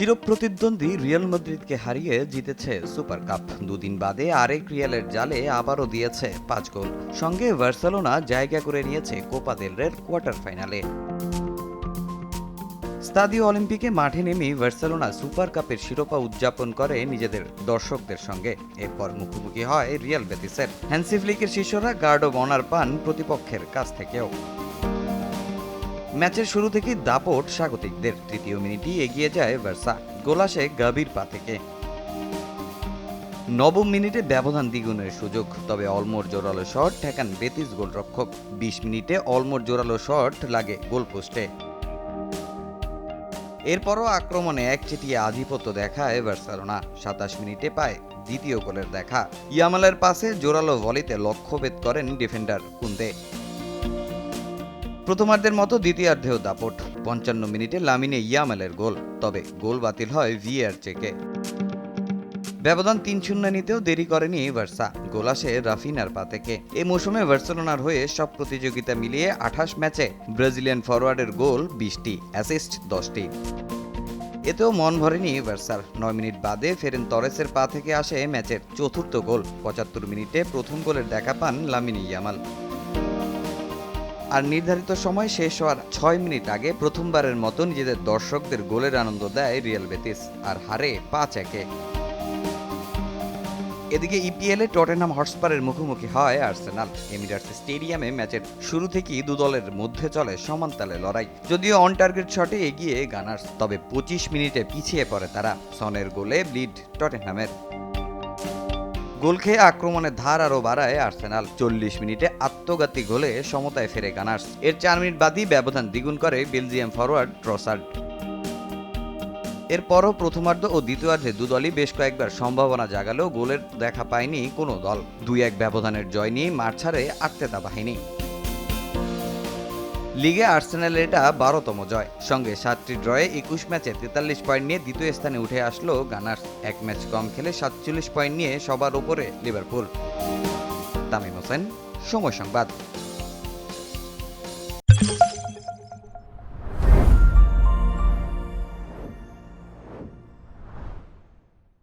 চিরপ্রতিদ্বন্দ্বী Real মাদ্রিদকে হারিয়ে জিতেছে super cup. দুদিন বাদে আরেক রিয়ালের জালে আবারও দিয়েছে পাঁচ গোল। সঙ্গে বার্সেলোনা জায়গা করে নিয়েছে কোপা দেল রের কোয়ার্টার ফাইনালে। স্তাদিও অলিম্পিকে মাঠে নেমে বার্সেলোনা সুপার কাপের শিরোপা উদযাপন করে নিজেদের দর্শকদের সঙ্গে। এরপর মুখোমুখি হয় রিয়াল বেতিসের। হ্যান্সি ফ্লিকের শিষ্যরা গার্ড অব অনার পান প্রতিপক্ষের কাছ থেকেও। ম্যাচের শুরু থেকেই দাপট স্বাগতিকদের। তৃতীয় মিনিটই এগিয়ে যায় ভার্সা। গোল আসে গাভীর পা থেকে। নবম মিনিটে ব্যবধান দ্বিগুণের সুযোগ, তবে অলমোর জোরালো শট ঠেকান বেতিস গোলরক্ষক। বিশ মিনিটে অলমোর জোরালো শট লাগে গোলপোস্টে। এরপরও আক্রমণে একচেটিয়া আধিপত্য দেখায় বার্সেলোনা সাতাশ মিনিটে পায় দ্বিতীয় গোলের দেখা। ইয়ামালের পাশে জোরালো ভলিতে লক্ষ্যভেদ করেন ডিফেন্ডার কুন্দে। প্রথমার্ধের মতো দ্বিতীয়ার্ধেও দাপট। পঞ্চান্ন মিনিটে লামিনে ইয়ামালের গোল, তবে গোল বাতিল হয় ভিএর চেকে। ব্যবধান তিন শূন্য নিতেও দেরি করেনি ভার্সা, গোল আসে রাফিনার পা থেকে। এই মৌসুমে বার্সেলোনার হয়ে সব প্রতিযোগিতা মিলিয়ে আঠাশ ম্যাচে ব্রাজিলিয়ান ফরওয়ার্ডের গোল বিশটি, অ্যাসিস্ট দশটি। এতেও মন ভরেনি ভার্সার। নয় মিনিট বাদে ফেরেন তরেসের পা থেকে আসে ম্যাচের চতুর্থ গোল। পঁচাত্তর মিনিটে প্রথম গোলের দেখা পান লামিনী ইয়ামাল। আর নির্ধারিত সময় শেষ হওয়ার ছয় মিনিট আগে প্রথমবারের মতো নিজেদের দর্শকদের গোলের আনন্দ দেয় রিয়াল বেতিস আর হারে পাঁচ একে। এদিকে ইপিএলে টটেনহাম হটস্পারের মুখোমুখি হয় আর্সেনাল। এমিরাটস স্টেডিয়ামে ম্যাচের শুরু থেকেই দু দলের মধ্যে চলে সমান তালে লড়াই। যদিও অন টার্গেট শটে এগিয়ে গানার্স, তবে পঁচিশ মিনিটে পিছিয়ে পড়ে তারা। সনের গোলে ব্লিড টটেনহামের। গোল খেয়ে আক্রমণের ধার আরও বাড়ায় আর্সেনাল। চল্লিশ মিনিটে আত্মঘাতী গোলে সমতায় ফেরে গানার্স। এর চার মিনিট বাদই ব্যবধান দ্বিগুণ করে বেলজিয়াম ফরওয়ার্ড ট্রসার্ড এরপরও প্রথমার্ধ ও দ্বিতীয়ার্ধে দু দলই বেশ কয়েকবার সম্ভাবনা জাগালেও গোলের দেখা পায়নি কোনো দল। দুই এক ব্যবধানের জয় নিয়ে মাঠ ছাড়ে আর্তেতা বাহিনী। লিগে আর্সেনাল এটা বারোতম জয়। সঙ্গে সাতটি ড্রয়ে একুশ ম্যাচে তেতাল্লিশ পয়েন্ট নিয়ে দ্বিতীয় স্থানে উঠে আসলো গানার্স। এক ম্যাচ কম খেলে সাতচল্লিশ পয়েন্ট নিয়ে সবার ওপরে লিভারপুল। তামিম হোসেন, সময় সংবাদ।